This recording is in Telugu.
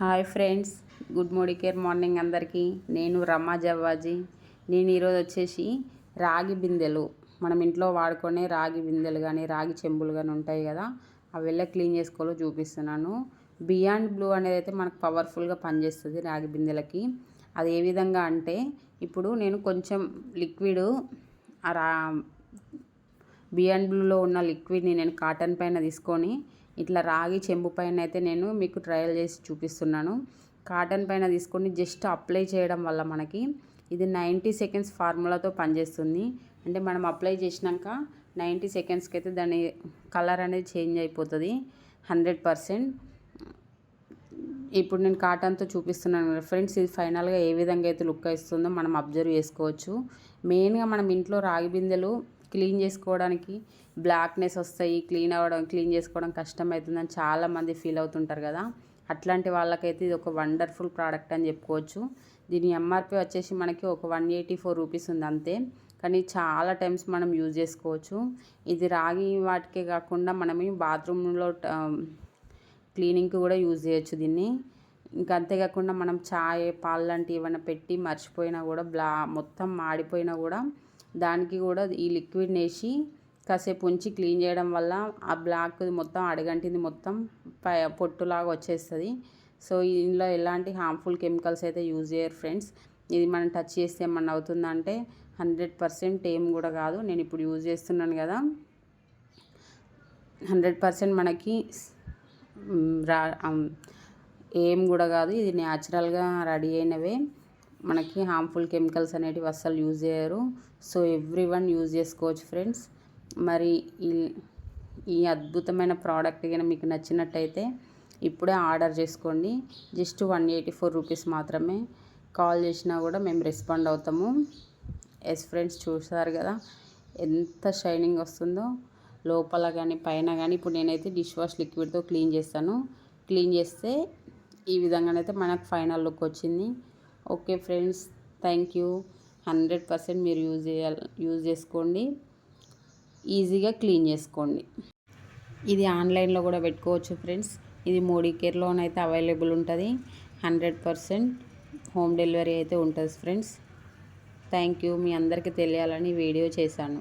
Hi friends good morning care morning అందరికీ. నేను రమా జవ్వాజీ. నేను ఈరోజు వచ్చేసి రాగి బిందెలు. మనం ఇంట్లో వాడుకునే రాగి బిందెలు కానీ రాగి చెంబులు కానీ ఉంటాయి కదా అవి ఎలా క్లీన్ చేసుకోవాలో చూపిస్తున్నాను. బియాండ్ బ్లూ అనేది అయితే మనకు పవర్ఫుల్గా పనిచేస్తుంది రాగి బిందెలకి. అది ఏ విధంగా అంటే ఇప్పుడు నేను కొంచెం లిక్విడ్ రా బియాండ్ బ్లూలో ఉన్న లిక్విడ్ని నేను కాటన్ పైన తీసుకొని ఇట్లా రాగి చెంబు పైన అయితే నేను మీకు ట్రయల్ చేసి చూపిస్తున్నాను. కాటన్ పైన తీసుకొని జస్ట్ అప్లై చేయడం వల్ల మనకి ఇది నైంటీ సెకండ్స్ ఫార్ములాతో పనిచేస్తుంది. అంటే మనం అప్లై చేసినాక నైంటీ సెకండ్స్కి అయితే దాని కలర్ అనేది చేంజ్ అయిపోతుంది. Hundred percent. ఇప్పుడు నేను కాటన్తో చూపిస్తున్నాను ఫ్రెండ్స్ ఇది ఫైనల్గా ఏ విధంగా అయితే లుక్ ఇస్తుందో మనం అబ్జర్వ్ చేసుకోవచ్చు. మెయిన్గా మనం ఇంట్లో రాగి బిందెలు క్లీన్ చేసుకోవడానికి బ్లాక్నెస్ వస్తాయి క్లీన్ అవ్వడం క్లీన్ చేసుకోవడం కష్టమవుతుందని చాలామంది ఫీల్ అవుతుంటారు కదా. అట్లాంటి వాళ్ళకైతే ఇది ఒక వండర్ఫుల్ ప్రోడక్ట్ అని చెప్పుకోవచ్చు. దీని ఎంఆర్పి వచ్చేసి మనకి ఒక వన్ ఎయిటీ ఫోర్ రూపీస్ ఉంది అంతే. కానీ చాలా టైమ్స్ మనం యూజ్ చేసుకోవచ్చు. ఇది రాగి వాటికే కాకుండా మనం బాత్రూంలో క్లీనింగ్కి కూడా యూజ్ చేయొచ్చు దీన్ని. ఇంకా అంతేకాకుండా మనం చాయ్ పాలు లాంటివి ఏమైనా పెట్టి మర్చిపోయినా కూడా బ్లా మొత్తం మాడిపోయినా కూడా దానికి కూడా ఈ లిక్విడ్ వేసి కాసేపు ఉంచి క్లీన్ చేయడం వల్ల ఆ బ్లాక్ మొత్తం అడగంటింది మొత్తం పొట్టులాగా వచ్చేస్తుంది. సో ఇందులో ఎలాంటి హార్మ్ఫుల్ కెమికల్స్ అయితే యూజ్ చేయరు ఫ్రెండ్స్. ఇది మనం టచ్ చేస్తే ఏమన్నా అవుతుందంటే హండ్రెడ్ పర్సెంట్ ఏం కూడా కాదు. నేను ఇప్పుడు యూజ్ చేస్తున్నాను కదా. హండ్రెడ్ పర్సెంట్ మనకి రా ఏం కూడా కాదు. ఇది న్యాచురల్గా రెడీ అయినవే. మనకి హార్మ్ఫుల్ కెమికల్స్ అనేటివి అస్సలు యూజ్ చేయరు. సో ఎవ్రీ వన్ యూజ్ చేసుకోవచ్చు ఫ్రెండ్స్ మరి ఈ ఈ అద్భుతమైన ప్రోడక్ట్ కనుక మీకు నచ్చినట్టయితే ఇప్పుడే ఆర్డర్ చేసుకోండి. Just one eighty four rupees మాత్రమే. కాల్ చేసినా కూడా మేము రెస్పాండ్ అవుతాము. ఎస్ ఫ్రెండ్స్ చూసారు కదా? ఎంత షైనింగ్ వస్తుందో. లోపల కానీ పైన కానీ ఇప్పుడు నేనైతే డిష్ వాష్ లిక్విడ్తో క్లీన్ చేస్తాను. క్లీన్ చేస్తే ఈ విధంగానైతే మనకు ఫైనల్ లుక్ వచ్చింది. Okay friends thank you. Hundred percent మీరు యూజ్ చేయాలి యూజ్ చేసుకోండి. ఈజీగా క్లీన్ చేసుకోండి. ఇది ఆన్లైన్లో కూడా పెట్టుకోవచ్చు ఫ్రెండ్స్. ఇది మోడీ కేర్లోనైతే అవైలబుల్ ఉంటుంది. హండ్రెడ్ పర్సెంట్ హోమ్ డెలివరీ అయితే ఉంటుంది ఫ్రెండ్స్. Thank you. మీ అందరికీ తెలియాలని వీడియో చేశాను.